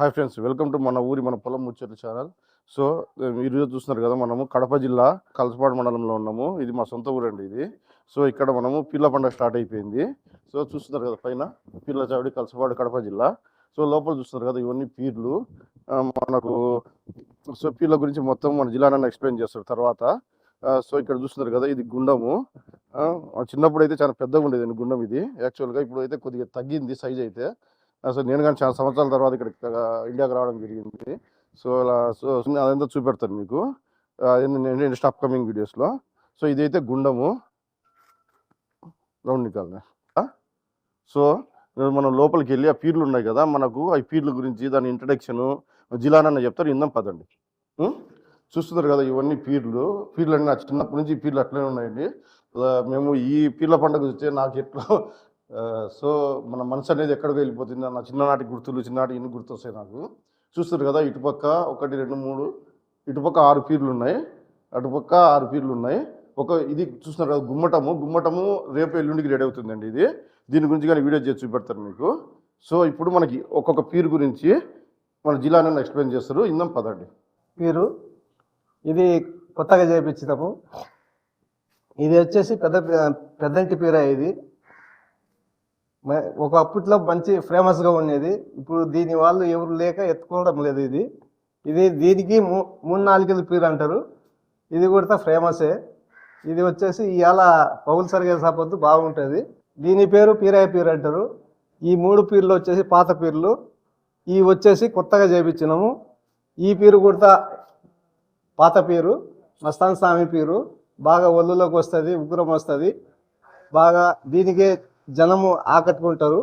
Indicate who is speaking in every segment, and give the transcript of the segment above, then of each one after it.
Speaker 1: Hi friends welcome to మన ఊరి మన పొలం ముచ్చట్ల ఛానల్ సో ఈరోజు చూస్తున్నారు కదా మనము కడప జిల్లా కలసపాడు మండలంలో ఉన్నాము. ఇది మా సొంత ఊరండి ఇది. సో ఇక్కడ మనము పిల్ల పండుగ స్టార్ట్ అయిపోయింది. సో చూస్తున్నారు కదా పైన పిల్ల చావిడి కలసపాడు కడప జిల్లా. సో లోపల చూస్తున్నారు కదా ఇవన్నీ పీర్లు. మనకు సో పీర్ల గురించి మొత్తం మన జిల్లానని ఎక్స్ప్లెయిన్ చేస్తారు తర్వాత. సో ఇక్కడ చూస్తున్నారు కదా ఇది గుండము. చిన్నప్పుడు అయితే చాలా పెద్దగా ఉండేది గుండం ఇది. యాక్చువల్గా ఇప్పుడు అయితే కొద్దిగా తగ్గింది సైజ్ అయితే. అసలు నేను కానీ చాలా సంవత్సరాల తర్వాత ఇక్కడ ఇండియాకి రావడం జరిగింది. సో అలా సో అదంతా చూపెడతాను మీకు. నెక్స్ట్ అప్కమింగ్ వీడియోస్లో సో ఇదైతే గుండము. రౌండ్ నికాలనే. సో మనం లోపలికి వెళ్ళి ఆ పీర్లు ఉన్నాయి కదా మనకు ఆ పీర్ల గురించి దాని ఇంట్రడక్షను జిలానన్న చెప్తారు ఇందాం పదండి. చూస్తున్నారు కదా ఇవన్నీ పీర్లు. పీర్లు అన్నీ నా చిన్నప్పటి నుంచి ఈ పీర్లు అట్లనే ఉన్నాయండి. మేము ఈ పీర్ల పండుగ చూస్తే నాకు ఎట్లా సో మన మనసు అనేది ఎక్కడికి వెళ్ళిపోతుంది అన్న చిన్ననాటి గుర్తులు చిన్ననాటి ఇన్ని గుర్తొస్తాయి నాకు. చూస్తారు కదా ఇటుపక్క ఒకటి రెండు మూడు ఇటుపక్క ఆరు పీర్లు ఉన్నాయి. అటుపక్క ఆరు పీర్లు ఉన్నాయి. ఒక ఇది చూస్తున్నారు కదా గుమ్మటము. గుమ్మటము రేపు ఎల్లుండికి రెడీ అవుతుందండి ఇది. దీని గురించి కానీ వీడియో చేసి చూపెడతారు మీకు. సో ఇప్పుడు మనకి ఒక్కొక్క పీర్ గురించి మన జిల్లాని ఎక్స్ప్లెయిన్ చేస్తారు. ఇందాం పదండి.
Speaker 2: పీరు. ఇది కొత్తగా చేపించినాము. ఇది వచ్చేసి పెద్ద పెద్దంటి పీర ఇది. ఒక అప్పట్లో మంచి ఫేమస్గా ఉండేది. ఇప్పుడు దీని వాళ్ళు ఎవరు లేక ఎత్తుకోవడం లేదు ఇది. ఇది దీనికి మూ మూడు నాలుగేళ్ళ పీర్ అంటారు. ఇది కూడా ఫేమసే. ఇది వచ్చేసి ఇవాళ పౌల్ సరిగే సాపొద్దు బాగుంటుంది. దీని పేరు పీరాయ పీర్ అంటారు. ఈ మూడు పీర్లు వచ్చేసి పాత పీర్లు ఈ వచ్చేసి కొత్తగా చేపించినాము. ఈ పీరు కూడా పాత పీరు. మస్తాన్ స్వామి పీరు. బాగా ఒళ్ళులోకి వస్తుంది ఉగ్రం వస్తుంది. బాగా దీనికే జనము ఆకట్టుకుంటారు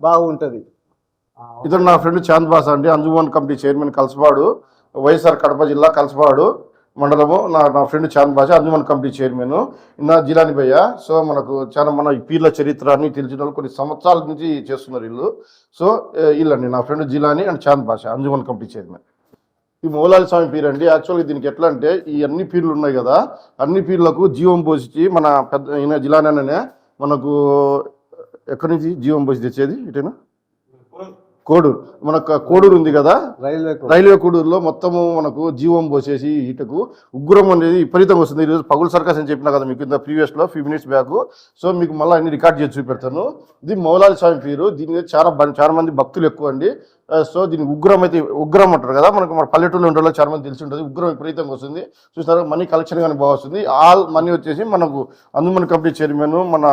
Speaker 2: బాగుంటుంది.
Speaker 1: ఇతను నా ఫ్రెండ్ చాంద్ బాస్ అండి. Anjuman committee chairman Kalasapadu YSR Kadapa జిల్లా కలసపాడు మండలము. నా నా friend Chand Basha Anjuman committee chairman. నా జిలాని భయ్య. సో మనకు చాలా మన ఈ పీర్ల చరిత్ర అని తెలిసిన వాళ్ళు కొన్ని సంవత్సరాల నుంచి చేస్తున్నారు వీళ్ళు. సో వీళ్ళండి నా friend Jilani and Chand Basha Anjuman committee chairman. ఈ మౌలాలి స్వామి పీర్ అండి యాక్చువల్గా దీనికి ఎట్లా అంటే ఈ అన్ని పీర్లు ఉన్నాయి కదా అన్ని పీర్లకు జీవం పోసి మన పెద్ద ఈయన జిలాననే మనకు ఎక్కడి నుంచి జీవం పోసి తెచ్చేది? ఇటేనా? కోడూరు. మనకు కోడూరు ఉంది కదా?
Speaker 2: రైల్వే
Speaker 1: రైల్వే కోడూరులో మొత్తము మనకు జీవం పోసేసి ఇటుకు ఉగ్రం అనేది విపరీతంగా వస్తుంది. ఈరోజు పగులు సర్కస్ అని చెప్పినా కదా మీకు ఇంత ప్రీవియస్లో ఫ్యూ మినిట్స్ బ్యాక్ సో మీకు మళ్ళీ అన్ని రికార్డ్ చేసి చూపెడతాను. ఇది మౌలాలి స్వామి పేరు. దీని మీద చాలా చాలా మంది భక్తులు ఎక్కువ అండి. సో దీని ఉగ్రం అయితే ఉగ్రం అంటారు కదా? మనకు మన పల్లెటూరులో ఉండే చాలా మంది తెలిసి ఉంటుంది. ఉగ్రం విపరీతంగా వస్తుంది. చూస్తారు మనీ కలెక్షన్ కానీ బాగా వస్తుంది. ఆల్ మనీ వచ్చేసి మనకు అందుమన్ కంపెనీ చైర్మన్ మన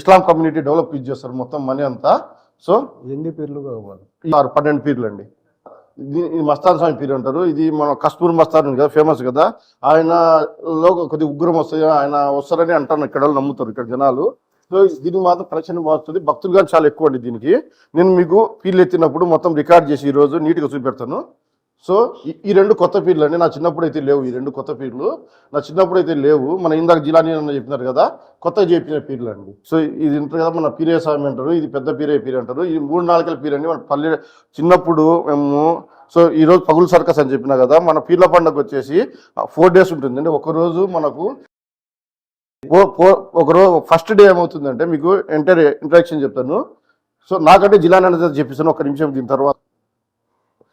Speaker 1: ఇస్లాం కమ్యూనిటీ డెవలప్ చేస్తారు మొత్తం మనీ అంతా. సో
Speaker 2: ఎన్ని పీర్లు కావాలి?
Speaker 1: పన్నెండు పీర్లు అండి ఇది మస్తాన్ స్వామి పీరు అంటారు. ఇది మన కస్తూర్ మస్తాన్ కదా ఫేమస్ కదా. ఆయన లో కొద్దిగా ఉగ్రం వస్తుంది ఆయన వస్తారని అంటాను ఇక్కడ నమ్ముతారు ఇక్కడ జనాలు. సో దీనికి మాత్రం కలెక్షన్ బాగుంటుంది. భక్తులు కానీ చాలా ఎక్కువ అండి దీనికి. నేను మీకు పీర్లు ఎత్తినప్పుడు మొత్తం రికార్డ్ చేసి ఈ రోజు నీట్గా చూపెడతాను. సో ఈ- ఈ రెండు కొత్త పీర్లు అండి నా చిన్నప్పుడు అయితే లేవు ఈ రెండు కొత్త పీర్లు నా చిన్నప్పుడు అయితే లేవు. మన ఇందాక జిలాని అన్న చెప్పినారు కదా కొత్తగా చెప్పిన పీర్లు అండి సో ఇది ఉంటుంది కదా మన పీరే స్వామి అంటారు ఇది పెద్ద పీరే పీర్ అంటారు. ఇది మూడు నాలుగల పీర్ అండి మన పల్లె చిన్నప్పుడు మేము సో ఈ రోజు పగులు సర్కస్ అని చెప్పినా కదా మన పీర్ల పండుగ వచ్చేసి ఫోర్ డేస్ ఉంటుందండి. ఒకరోజు మనకు ఒకరోజు ఒక రోజు ఫస్ట్ డే ఏమవుతుందంటే మీకు ఎంటర్ ఇంట్రాక్షన్ చెప్తాను. సో నాకంటే జిల్లా అనేది చెప్పిస్తాను ఒక నిమిషం దీని తర్వాత.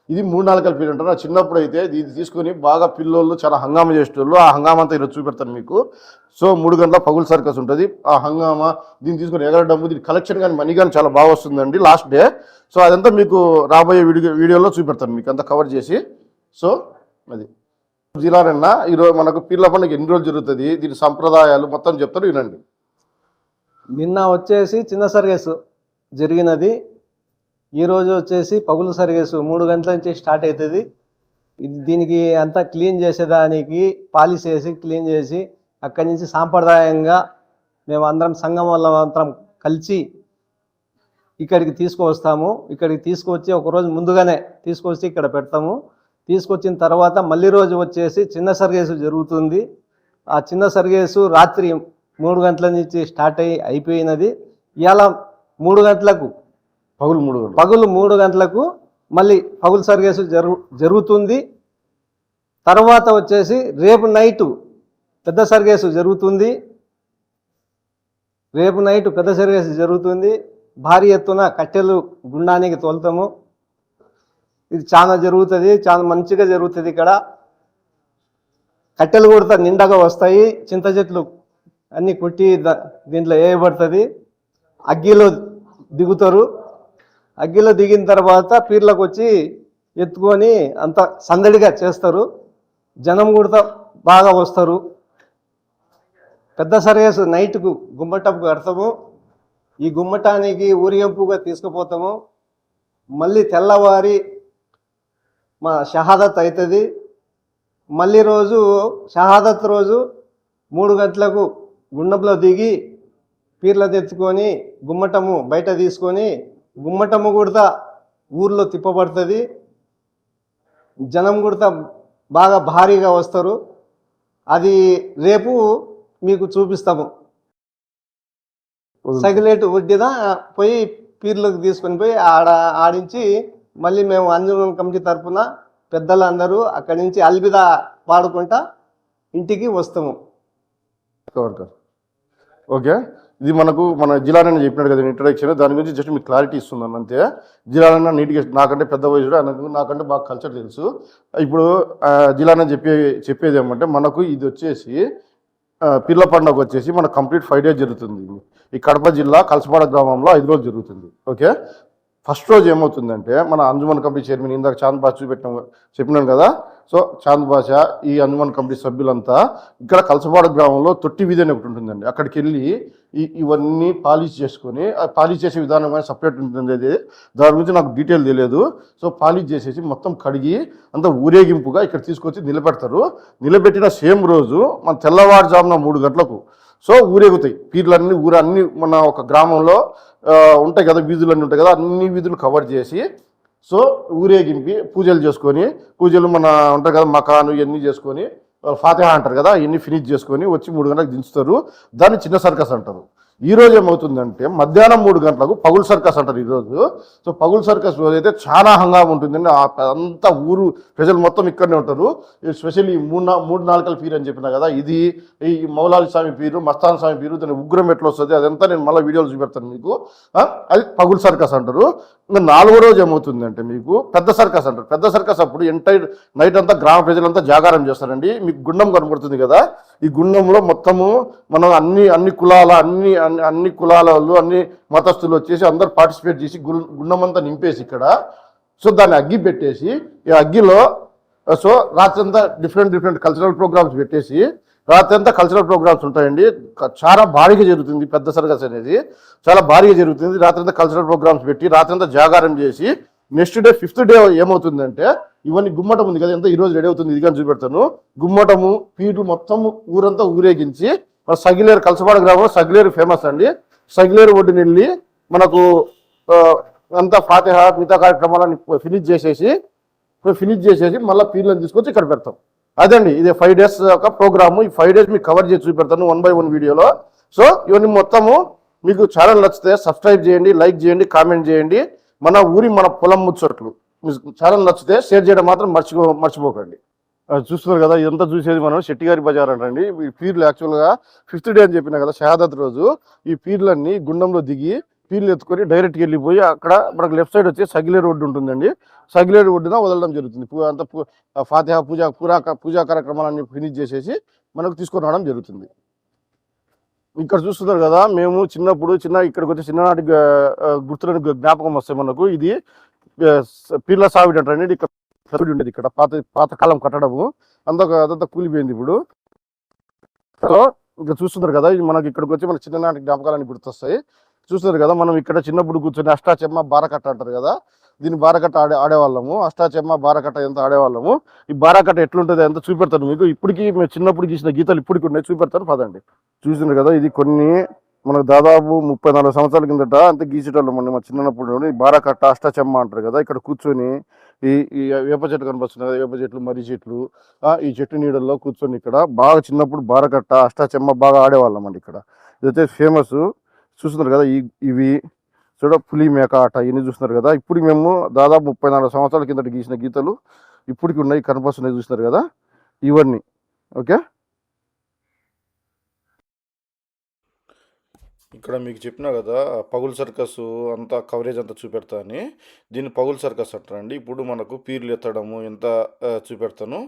Speaker 1: ఇది మూడు నాలుగు పీరియడ్ అంటారు నా చిన్నప్పుడు అయితే ఇది తీసుకొని బాగా పిల్లోళ్ళు చాలా హంగామా చేసేటోళ్ళు ఆ హంగామా అంతా ఈరోజు చూపెడతాను మీకు. సో మూడు గంటల పగులు సర్కస్ ఉంటుంది. ఆ హంగామా దీన్ని తీసుకొని డబ్బు దీని కలెక్షన్ కానీ మనీ కానీ చాలా బాగా వస్తుందండి లాస్ట్ డే. సో అదంతా మీకు రాబోయే వీడియో వీడియోలో చూపెడతాను మీకు. అంతా కవర్ చేసి. సో అది. జిల్లానన్నా ఈరోజు మనకు పిల్ల పండుగ ఎన్ని రోజులు జరుగుతుంది? దీని సంప్రదాయాలు మొత్తం చెప్తారు వినండి.
Speaker 2: నిన్న వచ్చేసి చిన్న సర్కస్ జరిగినది. ఈరోజు వచ్చేసి పగులు సర్గేసు. మూడు గంటల నుంచి స్టార్ట్ అవుతుంది. ఇది దీనికి అంతా క్లీన్ చేసేదానికి పాలిష్ చేసి క్లీన్ చేసి అక్కడి నుంచి సాంప్రదాయంగా మేము అందరం సంఘం వల్ల అందరం కలిసి ఇక్కడికి తీసుకువస్తాము. ఇక్కడికి తీసుకొచ్చి ఒక రోజు ముందుగానే తీసుకొచ్చి ఇక్కడ పెడతాము. తీసుకొచ్చిన తర్వాత మళ్ళీ రోజు వచ్చేసి చిన్న సర్గేసు జరుగుతుంది. ఆ చిన్న సర్గేసు రాత్రి మూడు గంటల నుంచి స్టార్ట్ అయి అయిపోయినది. ఇవాళ మూడు గంటలకు
Speaker 1: పగులు మూడు
Speaker 2: పగులు మూడు గంటలకు మళ్ళీ పగులు సర్వీసు జరుగు జరుగుతుంది. తర్వాత వచ్చేసి రేపు నైటు పెద్ద సర్వీసు జరుగుతుంది. రేపు నైట్ పెద్ద సర్వీసు జరుగుతుంది. భారీ ఎత్తున కట్టెలు గుండానికి తోలుతాము. ఇది చాలా జరుగుతుంది చాలా మంచిగా జరుగుతుంది ఇక్కడ. కట్టెలు కొడతా నిండగా వస్తాయి. చింత చెట్లు అన్నీ కొట్టి దీంట్లో వేయబడుతుంది. అగ్గిలో దిగుతారు. అగ్గిలో దిగిన తర్వాత పీర్లకు వచ్చి ఎత్తుకొని అంత సందడిగా చేస్తారు. జనం కూడా బాగా వస్తారు. పెద్ద సర్వేస్ నైట్కు గుమ్మటపు కడతాము. ఈ గుమ్మటానికి ఊరేగింపుగా తీసుకుపోతాము. మళ్ళీ తెల్లవారి మా షహాదత్ అవుతుంది మళ్ళీ రోజు షహాదత్ రోజు మూడు గంటలకు గుండంలో దిగి పీర్ల తెచ్చుకొని గుమ్మటము బయట తీసుకొని గుమ్మటము కూడా ఊర్లో తిప్పబడుతుంది. జనం కూడా బాగా భారీగా వస్తారు. అది రేపు మీకు చూపిస్తాము. సగిలేటు వడ్డీన పోయి పీర్లకు తీసుకొని పోయి ఆడ ఆడించి మళ్ళీ మేము అంజనం కమిటీ తరపున పెద్దలందరూ అక్కడి నుంచి అల్బిదా పాడుకుంటా ఇంటికి వస్తాము.
Speaker 1: ఓకే. ఇది మనకు మన జిలానన్న చెప్పినాడు కదా ఇంట్రడక్షన్ దాని గురించి జస్ట్ మీకు క్లారిటీ ఇస్తున్నాను అంతే. జిలానన్న నీట్గా నాకంటే పెద్ద వయసుడు ఆయనకు నాకంటే బాగా కల్చర్ తెలుసు. ఇప్పుడు జిలానన్న చెప్పే చెప్పేది ఏమంటే మనకు ఇది వచ్చేసి పిల్ల పండుగ వచ్చేసి మన కంప్లీట్ ఫైవ్ డేస్ జరుగుతుంది. ఈ కడప జిల్లా కలసపాడ గ్రామంలో ఐదు రోజులు జరుగుతుంది. ఓకే? ఫస్ట్ రోజు ఏమవుతుందంటే మన అంజుమన్ కమిటీ చైర్మన్ ఇందాక చాంద్ బాషా చూపెట్టిన చెప్పినాను కదా? సో చాంద్ బాషా ఈ అంజుమన్ కమిటీ సభ్యులంతా ఇక్కడ కలసపాడ గ్రామంలో తొట్టి వీధి అని ఒకటి ఉంటుందండి. అక్కడికి వెళ్ళి ఇవన్నీ పాలిష్ చేసుకొని పాలిష్ చేసే విధానం కానీ సపరేట్ ఉంటుంది అది దాని గురించి నాకు డీటెయిల్ తెలియదు. సో పాలిష్ చేసేసి మొత్తం కడిగి అంత ఊరేగింపుగా ఇక్కడ తీసుకొచ్చి నిలబెడతారు. నిలబెట్టిన సేమ్ రోజు మన తెల్లవారుజామున మూడు గంటలకు సో ఊరేగుతాయి. పీర్లన్నీ ఊరు అన్ని మన ఒక గ్రామంలో ఉంటాయి కదా వీధులన్నీ ఉంటాయి కదా అన్ని వీధులు కవర్ చేసి సో ఊరేగింపి పూజలు చేసుకొని పూజలు మన ఉంటాయి కదా మకాను ఇవన్నీ చేసుకొని ఫాతిహా అంటారు కదా ఇవన్నీ ఫినిష్ చేసుకొని వచ్చి మూడు గంటలకు దించుతారు. దాన్ని చిన్న సర్కస్ అంటారు. ఈ ఏమవుతుందంటే మధ్యాహ్నం మూడు గంటలకు పగుల్ సర్కస్ అంటారు ఈరోజు సో పగుల్ సర్కస్ రోజు అయితే చాలా హంగామా ఉంటుందండి. ఆ అంతా ఊరు ప్రజలు మొత్తం ఇక్కడనే ఉంటారు. స్పెషల్లీ మూడు మూడు నాలుకల పీరు అని చెప్పిన కదా ఇది ఈ మౌలాలి స్వామి పీరు మస్తాన్ స్వామి పీరు దాని ఉగ్రం ఎట్లా వస్తుంది అదంతా నేను మళ్ళీ వీడియోలు చూపెడతాను మీకు. అది పగుల్ సర్కస్ అంటారు. నాలుగో రోజు ఏమవుతుందంటే మీకు పెద్ద సర్కస్ అంటారు. పెద్ద సర్కస్ అప్పుడు ఎంటైర్ నైట్ అంతా గ్రామ ప్రజలంతా జాగారం చేస్తారండి. మీకు గుండం కనబడుతుంది కదా? ఈ గుండంలో మొత్తము మనం అన్ని అన్ని కులాల అన్ని అన్ని అన్ని కులాల వాళ్ళు అన్ని మతస్థులు వచ్చేసి అందరు పార్టిసిపేట్ చేసి గుం- గుండం అంతా నింపేసి ఇక్కడ సో దాన్ని అగ్గి పెట్టేసి ఈ అగ్గిలో సో రాత్రి అంతా డిఫరెంట్ డిఫరెంట్ కల్చరల్ ప్రోగ్రామ్స్ పెట్టేసి రాత్రి అంతా కల్చరల్ ప్రోగ్రామ్స్ ఉంటాయండి. చాలా భారీగా జరుగుతుంది పెద్ద సర్కస్ అనేది. చాలా భారీగా జరుగుతుంది. రాత్రి అంతా కల్చరల్ ప్రోగ్రామ్స్ పెట్టి రాత్రి అంతా జాగారం చేసి నెక్స్ట్ డే ఫిఫ్త్ డే ఏమవుతుందంటే ఇవన్నీ గుమ్మటం ఉంది కదా ఎంత ఈ రోజు రెడీ అవుతుంది ఇది కానీ చూపెడతాను. గుమ్మటము పీటు మొత్తం ఊరంతా ఊరేగించి మన సగిలేరు కలసపాడ గ్రామంలో సగిలేరు ఫేమస్ అండి. సగిలేరు ఒడ్డుని వెళ్ళి మనకు అంతా ఫాతిహా మిగతా కార్యక్రమాలని ఫినిష్ చేసేసి ఫినిష్ చేసేసి మళ్ళీ పీర్లను తీసుకొచ్చి ఇక్కడ పెడతాం. అదండి ఇది ఫైవ్ డేస్ ఒక ప్రోగ్రాము ఈ ఫైవ్ డేస్ మీకు కవర్ చేసి చూపెడతాను వన్ బై వన్ వీడియోలో సో ఇవన్నీ మొత్తము మీకు ఛానల్ నచ్చితే సబ్స్క్రైబ్ చేయండి లైక్ చేయండి కామెంట్ చేయండి. మన ఊరి మన పొలం ముచ్చట్లు. మీకు ఛానల్ నచ్చితే షేర్ చేయడం మాత్రం మర్చిపో మర్చిపోకండి. అది చూస్తున్నారు కదా ఇదంతా చూసేది మనం శెట్టిగారి బజార్ అంటండి. ఈ పీర్లు యాక్చువల్గా ఫిఫ్త్ డే అని చెప్పిన కదా షహాదత్ రోజు. ఈ పీర్లన్నీ గుండంలో దిగి పీర్లు ఎత్తుకొని డైరెక్ట్కి వెళ్ళిపోయి అక్కడ మనకు లెఫ్ట్ సైడ్ వచ్చి సగిలే రోడ్డు ఉంటుందండి. సగిలే రోడ్డున వదలడం జరుగుతుంది. పూ- అంత పూ- ఫాతిహా పూజ పూరా పూజా కార్యక్రమాలన్నీ ఫినిష్ చేసేసి మనకు తీసుకొని రావడం జరుగుతుంది. ఇక్కడ చూస్తున్నారు కదా మేము చిన్నప్పుడు చిన్న ఇక్కడికి వచ్చి చిన్ననాటి గా- గుర్తులను జ్ఞాపకం వస్తాయి మనకు. ఇది పీర్ల సావిడి అంటారండి ఇక్కడ ఉండేది ఇక్కడ. పాత పాతకాలం కట్టడము. అంత అదంతా కూలిపోయింది ఇప్పుడు. హలో ఇక్కడ చూస్తున్నారు కదా ఇది మనకి ఇక్కడికి వచ్చి మన చిన్ననాటి జ్ఞాపకాలన్నీ గుర్తొస్తాయి. చూస్తున్నారు కదా మనం ఇక్కడ చిన్నప్పుడు కూర్చొని అష్టాచెమ్మ బారకట్ట అంటారు కదా దీన్ని బారకట్ట ఆడే ఆడేవాళ్ళము. అష్టాచెమ్మ బారకట్ట ఎంత ఆడేవాళ్ళము. ఈ బారకట్ట ఎట్లుంటుంది ఎంత చూపెడతాను మీకు? ఇప్పటికీ మేము చిన్నప్పుడు గీసిన గీతాలు ఇప్పటికి ఉన్నాయి. చూపెడతాను పదండి. చూస్తున్నారు కదా ఇది కొన్ని మనకు దాదాపు ముప్పై నాలుగు సంవత్సరాల కిందట అంతే గీసేటోళ్ళం అండి మా చిన్నప్పుడు బారకట్ట అష్టాచెమ్మ అంటారు కదా ఇక్కడ కూర్చొని ఈ ఈ వేప చెట్టు కనిపిస్తుంది కదా వేప చెట్లు మర్రి చెట్లు ఈ చెట్టు నీడల్లో కూర్చొని ఇక్కడ బాగా చిన్నప్పుడు బారకట్ట అష్టాచెమ్మ బాగా ఆడేవాళ్ళం అండి ఇక్కడ. ఇదైతే ఫేమస్ చూస్తున్నారు కదా ఈ ఇవి చూడ పులి మేక ఆట ఇవన్నీ చూస్తున్నారు కదా. ఇప్పుడు మేము దాదాపు ముప్పై నాలుగు సంవత్సరాల కిందట గీసిన గీతలు ఇప్పటికి ఉన్నాయి కనిపిస్తున్నాయి చూస్తున్నారు కదా. ఇవన్నీ ఓకే? ఇక్కడ మీకు చెప్పినా కదా పగుల్ సర్కస్ అంతా కవరేజ్ అంతా చూపెడతా అని. దీన్ని పగుల్ సర్కస్ అంటారండి ఇప్పుడు మనకు పీర్లు ఎత్తడము ఎంత చూపెడతాను.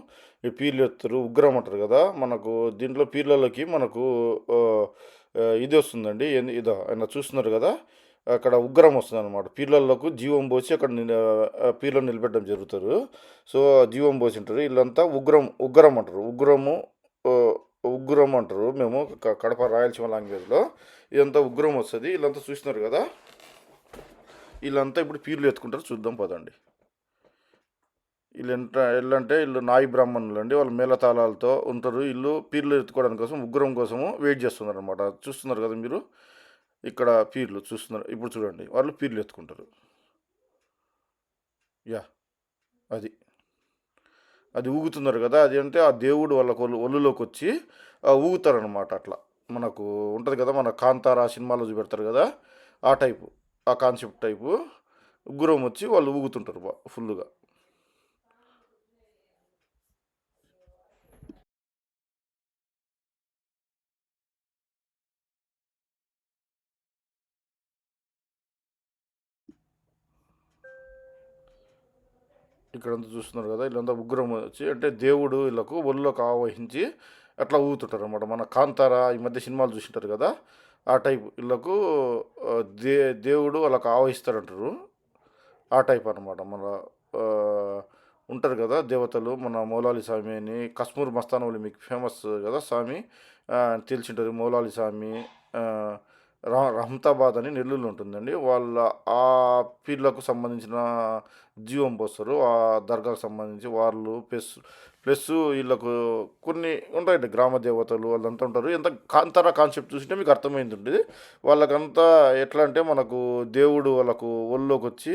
Speaker 1: ఈ పీర్లు ఎత్తరు ఉగ్రం అంటారు కదా మనకు దీంట్లో పీర్లలోకి మనకు ఇది వస్తుందండి. ఇదో ఆయన చూస్తున్నారు కదా అక్కడ ఉగ్రం వస్తుంది అనమాట పీర్లలకు జీవం పోసి అక్కడ పీర్లను నిలబెట్టడం జరుగుతారు. సో జీవం పోసి ఉంటారు. వీళ్ళంతా ఉగ్రం ఉగ్రం అంటారు. ఉగ్రము ఉగ్రం అంటారు. మేము కడప రాయలసీమ లాంగ్వేజ్లో ఇదంతా ఉగ్రం వస్తుంది. వీళ్ళంతా చూసినారు కదా? వీళ్ళంతా ఇప్పుడు పీర్లు ఎత్తుకుంటారు. చూద్దాం పదండి. వీళ్ళు ఎంత వీళ్ళు నాయి బ్రాహ్మణులు అండి వాళ్ళు మేళతాళాలతో ఉంటారు. వీళ్ళు పీర్లు ఎత్తుకోవడానికి కోసం ఉగ్రం కోసము వెయిట్ చేస్తున్నారు అనమాట చూస్తున్నారు కదా మీరు? ఇక్కడ పీర్లు చూస్తున్నారు. ఇప్పుడు చూడండి. వాళ్ళు పీర్లు ఎత్తుకుంటారు. యా అది. అది ఊగుతున్నారు కదా? అది అంటే ఆ దేవుడు వాళ్ళ ఒళ్ళులోకి వచ్చి ఊగుతారనమాట అట్లా. మనకు ఉంటుంది కదా మన కాంతార సినిమాలో చూపెడతారు కదా ఆ టైపు ఆ కాన్సెప్ట్ టైపు గురం వచ్చి వాళ్ళు ఊగుతుంటారు బా ఫుల్గా ఇక్కడంతా చూస్తున్నారు కదా వీళ్ళంతా ఉగ్రం వచ్చి అంటే దేవుడు వీళ్ళకు ఒళ్ళోకి ఆవహించి అట్లా ఊగుతుంటారు అనమాట మన కాంతార ఈ మధ్య సినిమాలు చూసింటారు కదా ఆ టైప్ వీళ్ళకు దే దేవుడు వాళ్ళకు ఆవహిస్తారంటారు. ఆ టైప్ అనమాట మన ఉంటారు కదా దేవతలు మన మౌలాలి స్వామి అని కశ్మూర్ మస్తానవులు మీకు ఫేమస్ కదా స్వామి తెలిసింటారు. మౌలాలి స్వామి రహమతాబాద్ అని నెల్లూరులో ఉంటుందండి. వాళ్ళ ఆ పీర్లకు సంబంధించిన జీవం పోస్తారు ఆ దర్గాకు సంబంధించి వాళ్ళు ప్లస్ ప్లస్ వీళ్ళకు కొన్ని ఉంటాయండి గ్రామ దేవతలు వాళ్ళంతా ఉంటారు. ఎంత కాంతర కాన్సెప్ట్ చూసింటే మీకు అర్థమైంది ఉంటుంది వాళ్ళకంతా ఎట్లా అంటే మనకు దేవుడు వాళ్ళకు ఒళ్ళోకి వచ్చి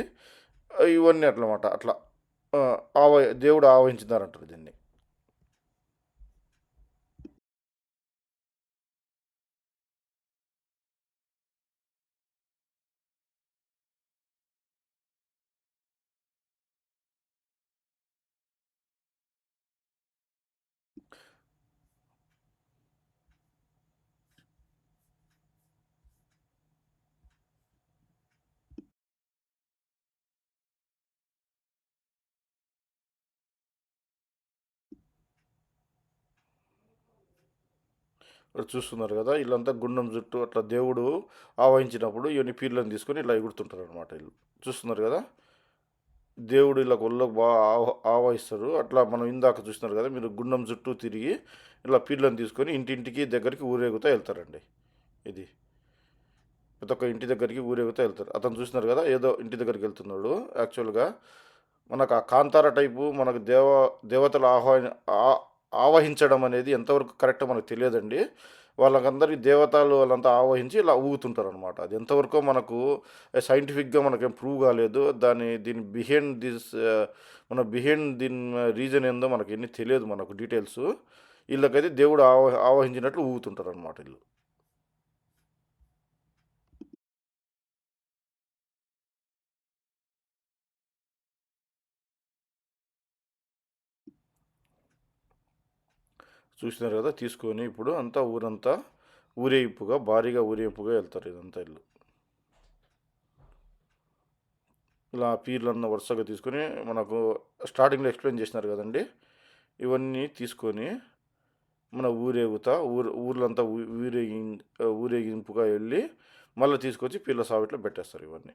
Speaker 1: ఇవన్నీ అట్లమాట. అట్లా ఆవ దేవుడు ఆవహించినారంటారు దీన్ని. ఇక్కడ చూస్తున్నారు కదా వీళ్ళంతా గుండం చుట్టూ అట్లా దేవుడు ఆవహించినప్పుడు ఇవన్నీ పీర్లను తీసుకొని ఇలా ఎగురుతుంటారు అనమాట వీళ్ళు. చూస్తున్నారు కదా? దేవుడు ఇలా ఒళ్ళకు బాగా ఆవహిస్తారు. అట్లా మనం ఇందాక చూస్తున్నారు కదా మీరు గుండం చుట్టూ తిరిగి ఇలా పీర్లను తీసుకొని ఇంటింటికి దగ్గరికి ఊరేగుతూ వెళ్తారండి. ఇది. ప్రతి ఒక్క ఇంటి దగ్గరికి ఊరేగుతా వెళ్తారు. అతను చూస్తున్నారు కదా ఏదో ఇంటి దగ్గరికి వెళ్తున్నాడు యాక్చువల్గా. మనకు ఆ కాంతార టైపు మనకు దేవ దేవతల ఆహ్వాన ఆ- ఆవహించడం అనేది ఎంతవరకు కరెక్ట్ మనకు తెలియదండి. వాళ్ళకందరికీ దేవతలు వాళ్ళంతా ఆవహించి ఇలా ఊగుతుంటారు అనమాట అది ఎంతవరకు మనకు సైంటిఫిక్గా మనకేం ప్రూవ్ కాలేదు. దాని దీని బిహైండ్ దిస్ మన బిహైండ్ దీని రీజన్ ఏందో మనకి ఎన్ని తెలియదు మనకు డీటెయిల్స్ వీళ్ళకైతే దేవుడు ఆవ ఆవహించినట్లు ఊగుతుంటారు అనమాట వీళ్ళు. చూసినారు కదా తీసుకొని ఇప్పుడు అంతా ఊరంతా ఊరేగింపుగా భారీగా ఊరేగింపుగా వెళ్తారు ఇదంతా ఇల్లు. ఇలా పీర్లన్న వరుసగా తీసుకొని మనకు స్టార్టింగ్లో ఎక్స్ప్లెయిన్ చేసినారు కదండి ఇవన్నీ తీసుకొని మన ఊరేగుతా ఊరు ఊర్లంతా ఊరేగి ఊరేగింపుగా వెళ్ళి మళ్ళీ తీసుకొచ్చి పీర్ల సావిట్లో పెట్టేస్తారు ఇవన్నీ.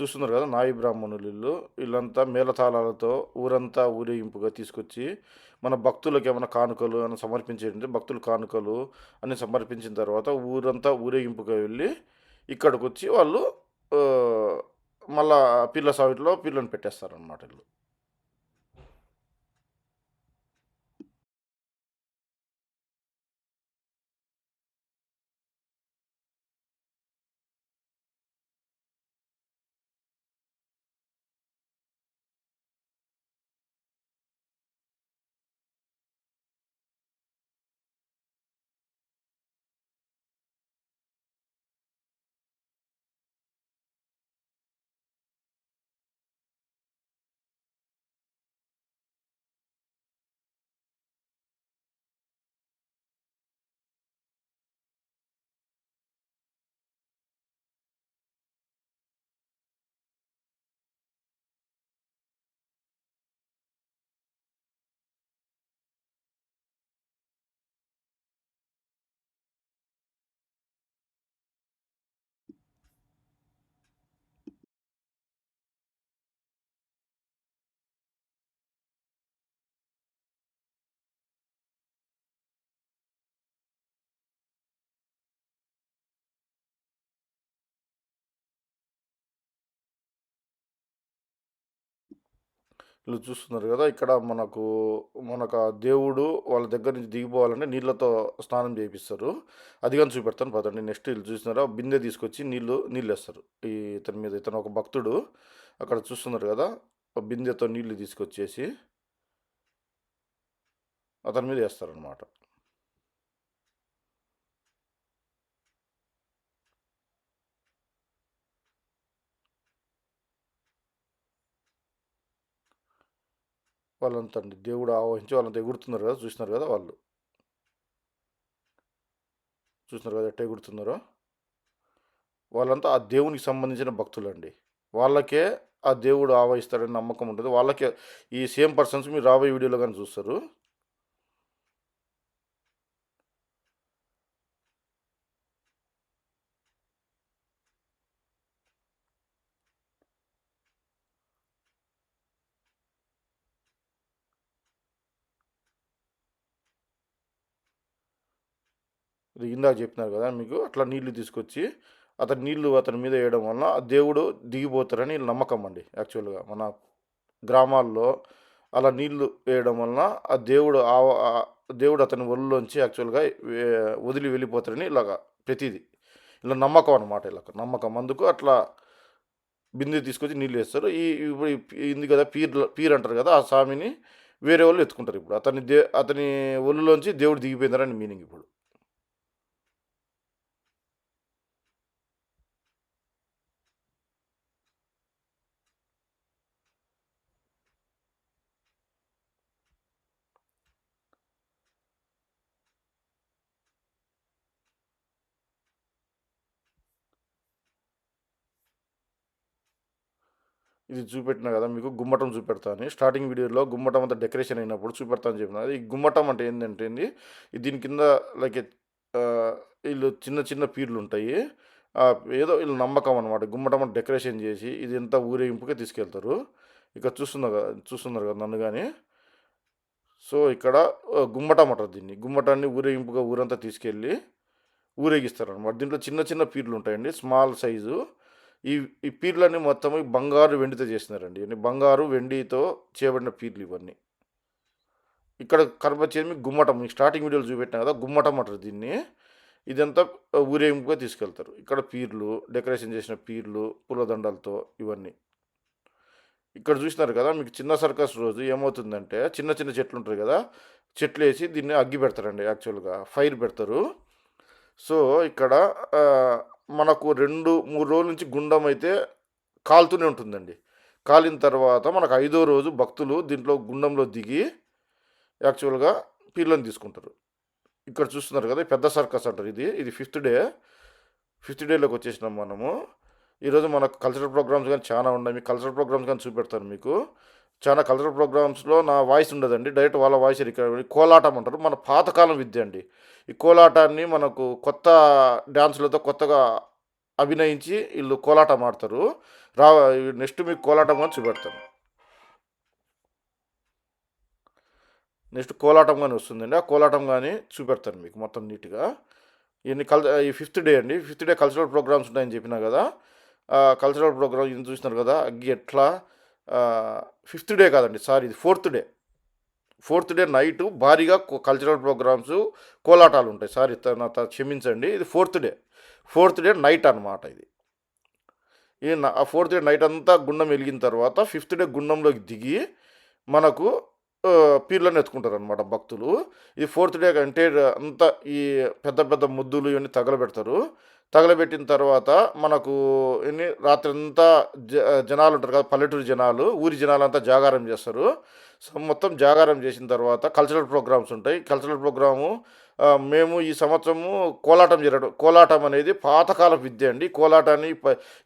Speaker 1: చూస్తున్నారు కదా నాయి బ్రాహ్మణులు ఇల్లు వీళ్ళంతా మేళతాళాలతో ఊరంతా ఊరేగింపుగా తీసుకొచ్చి మన భక్తులకు ఏమైనా కానుకలు అని సమర్పించేటంటే భక్తులు కానుకలు అని సమర్పించిన తర్వాత ఊరంతా ఊరేగింపుగా వెళ్ళి ఇక్కడికి వచ్చి వాళ్ళు మళ్ళా పిల్ల సావిట్లో పిల్లని పెట్టేస్తారనమాట వీళ్ళు. వీళ్ళు చూస్తున్నారు కదా ఇక్కడ మనకు మనకు దేవుడు వాళ్ళ దగ్గర నుంచి దిగిపోవాలంటే నీళ్ళతో స్నానం చేపిస్తారు అది కానీ చూపెడతాను పదండి. నెక్స్ట్ వీళ్ళు చూస్తున్నారా బిందె తీసుకొచ్చి నీళ్ళు నీళ్ళు వేస్తారు. ఈ ఇతని మీద ఇతను ఒక భక్తుడు. అక్కడ చూస్తున్నారు కదా బిందెతో నీళ్ళు తీసుకొచ్చేసి అతని మీద వేస్తారనమాట వాళ్ళంతండి దేవుడు ఆవహించి వాళ్ళంతా ఎగురుతున్నారు కదా చూస్తున్నారు కదా వాళ్ళు. చూస్తున్నారు కదా ఎట్ట ఎగురుతున్నారో? వాళ్ళంతా ఆ దేవునికి సంబంధించిన భక్తులండి. వాళ్ళకే ఆ దేవుడు ఆవహిస్తాడని నమ్మకం ఉంటుంది. వాళ్ళకే ఈ సేమ్ పర్సన్స్ మీరు రాబోయే వీడియోలో కానీ చూస్తారు. ఇందాక చెప్పినారు కదా మీకు అట్లా నీళ్ళు తీసుకొచ్చి అతని నీళ్ళు అతని మీద వేయడం వలన ఆ దేవుడు దిగిపోతారని నమ్మకం అండి యాక్చువల్గా మన గ్రామాల్లో అలా నీళ్ళు వేయడం వలన ఆ దేవుడు ఆ- దేవుడు అతని ఒళ్ళలోంచి యాక్చువల్గా వదిలి వెళ్ళిపోతారని ఇలాగా ప్రతిదీ. ఇలా నమ్మకం అనమాట ఇలా నమ్మకం అందుకు అట్లా బిందె తీసుకొచ్చి నీళ్ళు వేస్తారు. ఈ ఇప్పుడు ఇంది కదా పీర్ పీర్ అంటారు కదా ఆ స్వామిని వేరే వాళ్ళు ఎత్తుకుంటారు ఇప్పుడు. అతని దే అతని ఒళ్ళులోంచి దేవుడు దిగిపోయిందని మీనింగ్ ఇప్పుడు. ఇది చూపెట్టిన కదా మీకు గుమ్మటం చూపెడతాను. స్టార్టింగ్ వీడియోలో గుమ్మటం అంతా డెకరేషన్ అయినప్పుడు చూపెడతాను చెప్పిన ఈ గుమ్మటం అంటే ఏంటంటే దీని కింద లైక్ వీళ్ళు చిన్న చిన్న పీర్లు ఉంటాయి. ఏదో వీళ్ళు నమ్మకం అనమాట గుమ్మటం అంటే డెకరేషన్ చేసి ఇది ఎంత ఊరేగింపుగా తీసుకెళ్తారు. ఇక్కడ చూస్తున్నారు కదా చూస్తున్నారు కదా నన్ను కానీ సో ఇక్కడ గుమ్మటం అంటారు దీన్ని. గుమ్మటాన్ని ఊరేగింపుగా ఊరంతా తీసుకెళ్ళి ఊరేగిస్తారు అనమాట దీంట్లో చిన్న చిన్న పీర్లు ఉంటాయండి స్మాల్ సైజు. ఈ ఈ పీర్లన్నీ మొత్తం బంగారు వెండితో చేసినారండి ఇవన్నీ బంగారు వెండితో చేయబడిన పీర్లు ఇవన్నీ. ఇక్కడ కనపచ్చేది మీకు గుమ్మటం మీకు స్టార్టింగ్ వీడియోలు చూపెట్టినా కదా గుమ్మటం అంటారు దీన్ని. ఇదంతా ఊరేగింపుగా తీసుకెళ్తారు. ఇక్కడ పీర్లు డెకరేషన్ చేసిన పీర్లు పూలదండలతో ఇవన్నీ. ఇక్కడ చూసినారు కదా మీకు చిన్న సర్కస్ రోజు ఏమవుతుందంటే చిన్న చిన్న చెట్లు ఉంటారు కదా చెట్లు వేసి దీన్ని అగ్గి పెడతారండి యాక్చువల్గా. ఫైర్ పెడతారు. సో ఇక్కడ మనకు రెండు మూడు రోజుల నుంచి గుండం అయితే కాలుతూనే ఉంటుందండి. కాలిన తర్వాత మనకు ఐదో రోజు భక్తులు దీంట్లో గుండంలో దిగి యాక్చువల్గా పీర్లను తీసుకుంటారు. ఇక్కడ చూస్తున్నారు కదా పెద్ద సర్కస్ అంటారు ఇది. ఇది ఫిఫ్త్ డే. ఫిఫ్త్ డేలోకి వచ్చేసినాం మనము. ఈరోజు మనకు కల్చరల్ ప్రోగ్రామ్స్ కానీ చాలా ఉన్నాయి. మీకు కల్చరల్ ప్రోగ్రామ్స్ కానీ చూపెడతాను మీకు. చాలా కల్చరల్ ప్రోగ్రామ్స్లో నా వాయిస్ ఉండదండి. డైరెక్ట్ వాళ్ళ వాయిస్ రికార్డ్ కోలాటం అంటారు. మన పాతకాలం విద్య అండి. ఈ కోలాటాన్ని మనకు కొత్త డ్యాన్సులతో కొత్తగా అభినయించి వీళ్ళు కోలాటం ఆడతారు. రా నెక్స్ట్ మీకు కోలాటం కానీ చూపెడతాను. నెక్స్ట్ కోలాటం కానీ వస్తుందండి. ఆ కోలాటం కానీ చూపెడతాను మీకు మొత్తం నీట్గా. ఇన్ని కల్ ఈ ఫిఫ్త్ డే అండి. ఫిఫ్త్ డే కల్చరల్ ప్రోగ్రామ్స్ ఉన్నాయని చెప్పినా కదా కల్చరల్ ప్రోగ్రామ్ ఇది చూసినారు కదా అగ్గి ఎట్లా ఫిఫ్త్ డే కాదండి సారీ ఇది fourth day. Fourth day night భారీగా కల్చరల్ ప్రోగ్రామ్స్ కోలాటాలు ఉంటాయి. సారీ తన క్షమించండి ఇది fourth day. Fourth day night అనమాట ఇది. ఈ ఆ ఫోర్త్ డే నైట్ అంతా గుండం వెలిగిన తర్వాత ఫిఫ్త్ డే గుండంలోకి దిగి మనకు పీర్లను ఎత్తుకుంటారు అనమాట భక్తులు. ఈ ఫోర్త్ డే అంటే అంతా ఈ పెద్ద పెద్ద ముద్దులు ఇవన్నీ తగలబెడతారు. తగలబెట్టిన తర్వాత మనకు ఎన్ని రాత్రి అంతా జ జనాలు ఉంటారు కదా పల్లెటూరు జనాలు ఊరి జనాలు అంతా జాగారం చేస్తారు. సో మొత్తం జాగారం చేసిన తర్వాత కల్చరల్ ప్రోగ్రామ్స్ ఉంటాయి. కల్చరల్ ప్రోగ్రాము మేము ఈ సంవత్సరము కోలాటం జరగడం కోలాటం అనేది పాతకాల విద్య అండి. కోలాటాన్ని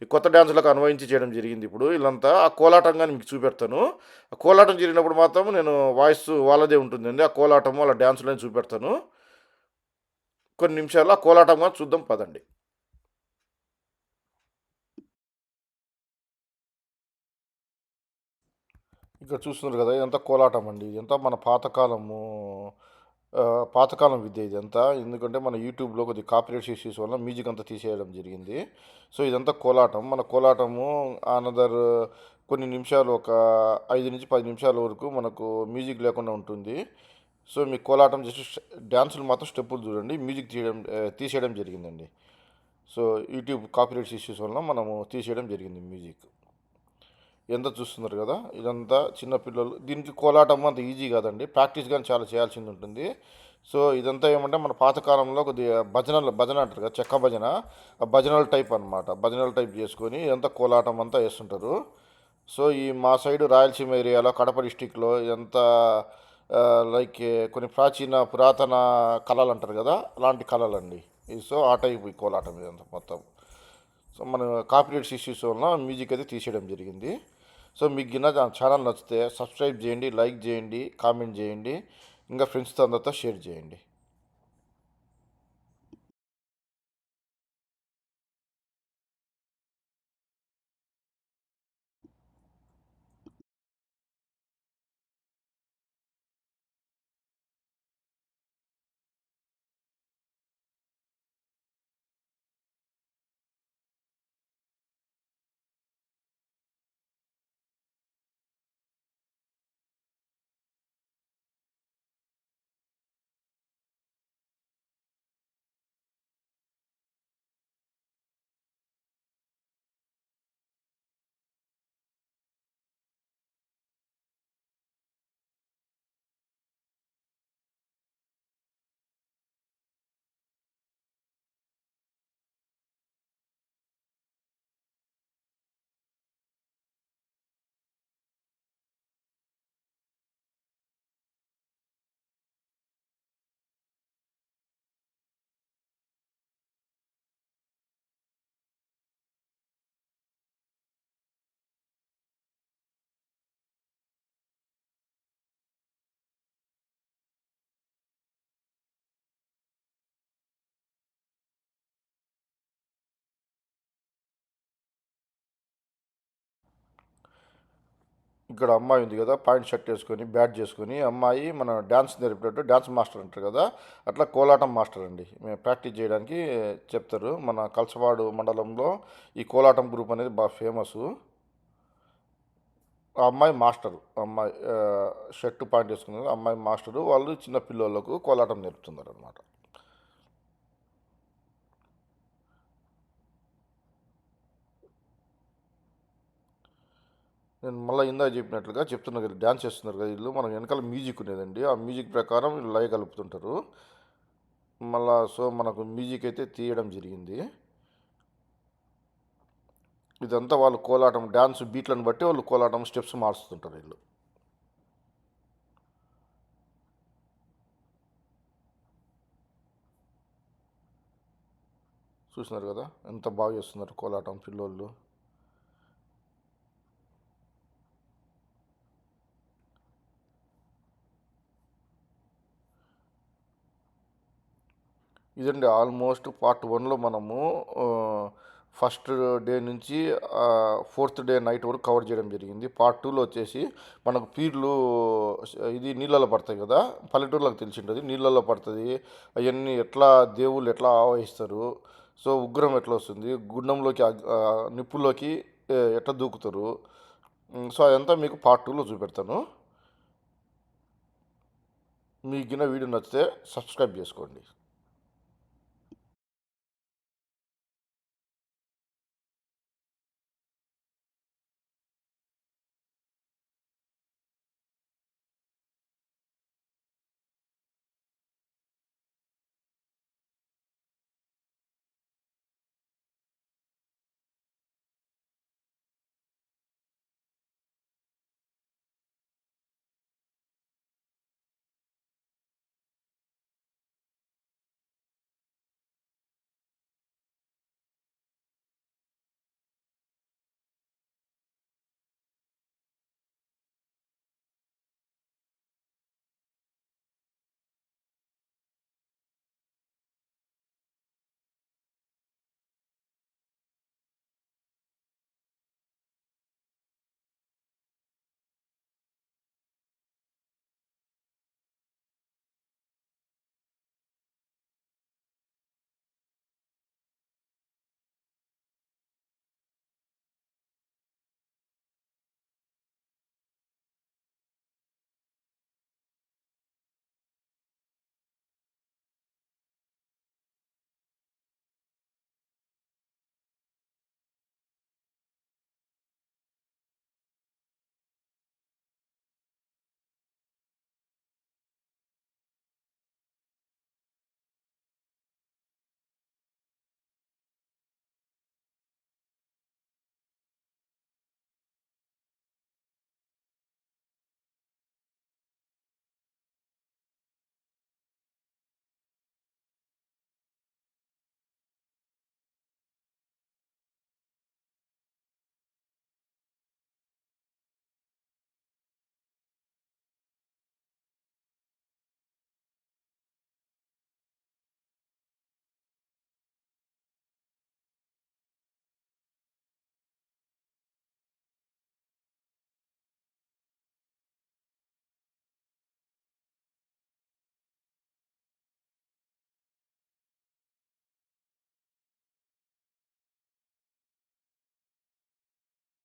Speaker 1: ఈ కొత్త డ్యాన్సులకు అన్వయించి చేయడం జరిగింది ఇప్పుడు. వీళ్ళంతా ఆ కోలాటం కానీ మీకు చూపెడతాను. ఆ కోలాటం జరిగినప్పుడు మాత్రం నేను వాయిస్ వాళ్ళదే ఉంటుందండి. ఆ కోలాటం వాళ్ళ డ్యాన్సులని చూపెడతాను. కొన్ని నిమిషాలు ఆ కోలాటం కానీ చూద్దాం పదండి. ఇక్కడ చూస్తున్నారు కదా ఇదంతా కోలాటం అండి. ఇదంతా మన పాతకాలము పాతకాలం విద్య ఇదంతా. ఎందుకంటే మన యూట్యూబ్లో కొద్ది కాపీరైట్ ఇష్యూస్ వల్ల మ్యూజిక్ అంతా తీసేయడం జరిగింది. సో ఇదంతా కోలాటం. మన కోలాటము అనదర్ కొన్ని నిమిషాలు ఒక ఐదు నుంచి పది నిమిషాల వరకు మనకు మ్యూజిక్ లేకుండా ఉంటుంది. సో మీ కోలాటం జస్ట్ డ్యాన్సులు మాత్రం స్టెప్పులు చూడండి. మ్యూజిక్ తీయడం తీసేయడం జరిగిందండి. సో యూట్యూబ్ కాపీరేట్స్ ఇష్యూస్ వల్ల మనము తీసేయడం జరిగింది మ్యూజిక్. ఎంత చూస్తున్నారు కదా? ఇదంతా చిన్న పిల్లలు. దీనికి కోలాటం అంత ఈజీ కాదండి. ప్రాక్టీస్ కానీ చాలా చేయాల్సింది ఉంటుంది. సో ఇదంతా ఏమంటే మన పాతకాలంలో కొద్దిగా భజనలు భజన అంటారు కదా చెక్క భజన. ఆ భజనల టైప్ అన్నమాట. భజనల టైప్ చేసుకొని ఇదంతా కోలాటం అంతా వేస్తుంటారు సో ఈ మా సైడ్ రాయలసీమ ఏరియాలో కడప డిస్టిక్లో ఇదంతా లైక్ కొన్ని ప్రాచీన పురాతన కళలు అంటారు కదా అలాంటి కళలు అండి సో ఆ టైప్ ఈ కోలాటం ఇదంతా మొత్తం. సో మన కాపీరేట్ ఇష్యూస్ వలన మ్యూజిక్ అయితే తీసేయడం జరిగింది. సో మీకు గిన్న ఛానల్ నచ్చితే సబ్స్క్రైబ్ చేయండి లైక్ చేయండి కామెంట్ చేయండి ఇంకా ఫ్రెండ్స్తో అందరితో షేర్ చేయండి. ఇక్కడ అమ్మాయి ఉంది కదా పాయింట్ షర్ట్ వేసుకొని బ్యాట్ చేసుకొని అమ్మాయి మన డ్యాన్స్ నేర్పేటట్టు డ్యాన్స్ మాస్టర్ అంటారు కదా అట్లా కోలాటం మాస్టర్ అండి. మేము ప్రాక్టీస్ చేయడానికి చెప్తారు. మన కలసవాడు మండలంలో ఈ కోలాటం గ్రూప్ అనేది బాగా ఫేమస్. ఆ అమ్మాయి మాస్టర్ అమ్మాయి షర్టు పాయింట్ వేసుకున్న అమ్మాయి మాస్టరు వాళ్ళు చిన్న పిల్లలకు కోలాటం నేర్పుతున్నారు అనమాట నేను మళ్ళీ ఇందా చెప్పినట్లుగా చెప్తున్నా కదా డ్యాన్స్ చేస్తున్నారు కదా వీళ్ళు. మనం వెనకాల మ్యూజిక్ ఉండేదండి. ఆ మ్యూజిక్ ప్రకారం వీళ్ళు లయ కలుపుతుంటారు. మళ్ళా సో మనకు మ్యూజిక్ అయితే తీయడం జరిగింది. ఇదంతా వాళ్ళు కోలాటం డ్యాన్స్ బీట్లను బట్టి వాళ్ళు కోలాటం స్టెప్స్ మార్చుతుంటారు వీళ్ళు. చూస్తున్నారు కదా? ఎంత బాగా చేస్తున్నారు కోలాటం పిల్లోళ్ళు. ఇదండి ఆల్మోస్ట్ పార్ట్ వన్లో మనము ఫస్ట్ డే నుంచి ఫోర్త్ డే నైట్ వరకు కవర్ చేయడం జరిగింది. పార్ట్ టూలో వచ్చేసి మనకు పీర్లు ఇది నీళ్ళలో పడతాయి కదా పల్లెటూరులకు తెలిసి ఉంటుంది నీళ్ళలో పడుతుంది. అవన్నీ ఎట్లా దేవుళ్ళు ఎట్లా ఆవహిస్తారు? సో ఉగ్రం ఎట్లా వస్తుంది? గుండంలోకి నిప్పుల్లోకి ఎట్లా దూకుతారు? సో అదంతా మీకు పార్ట్ టూలో చూపెడతాను. మీకు గిన్న వీడియో నచ్చితే సబ్స్క్రైబ్ చేసుకోండి.